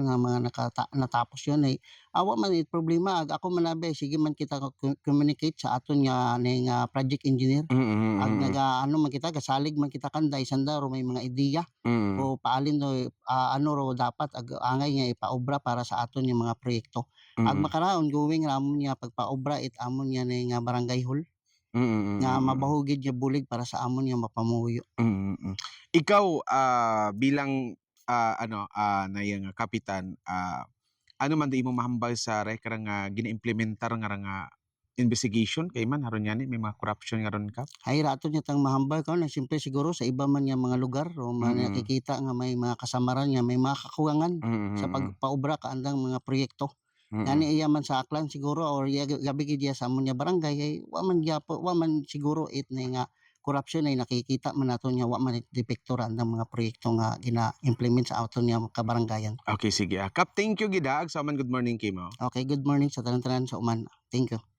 nga mga nakata natapos yun ay awa man it problema ag ako manabi sige man kita ko communicate sa aton nga ning nga project engineer Mm, ag mm, nagaano man kita gasalig man kita kanday sanda ro may mga ideya mm. o paalin no ah, ano ro dapat ag angay nga ipaobra para sa aton nga mga proyekto. Ag Mm, makaraon going ra amon nga pagpaobra it amon nga ning nga barangay hall mm, nga mm, mm. mabahugid nga bulig para sa amon nga mapamuyo. Mm, mm. Ikaw, ah, bilang, ah, ano, ah, nayang kapitan, ah, ano man di imong mahambal sa rek karang nga gina-implementar nga nga investigation kay man aron yani may mga corruption nga ron kap? Ay rato niya tang mahambal karon na siyempre siguro sa iba man nga mga lugar o man Mm. nakikita nga may mga kasamaran nga may mga kakuwangan Mm, sa mm, pagpaobra kaandang mga proyekto. mm. Gani iya man sa aklan siguro or iya gabi gid sa amon nga barangay ay wa man gyapon wa man siguro it na nga korupsyon ay nakikita man naton nga wa man it depekto ra andang mga proyekto nga gina-implement sa aton nga kabaranggayan. Okay, sige. ah. Kap, thank you gid ha. Agsaman good morning kay mo. Okay, good morning sa tanan-tanan sa uman. Thank you.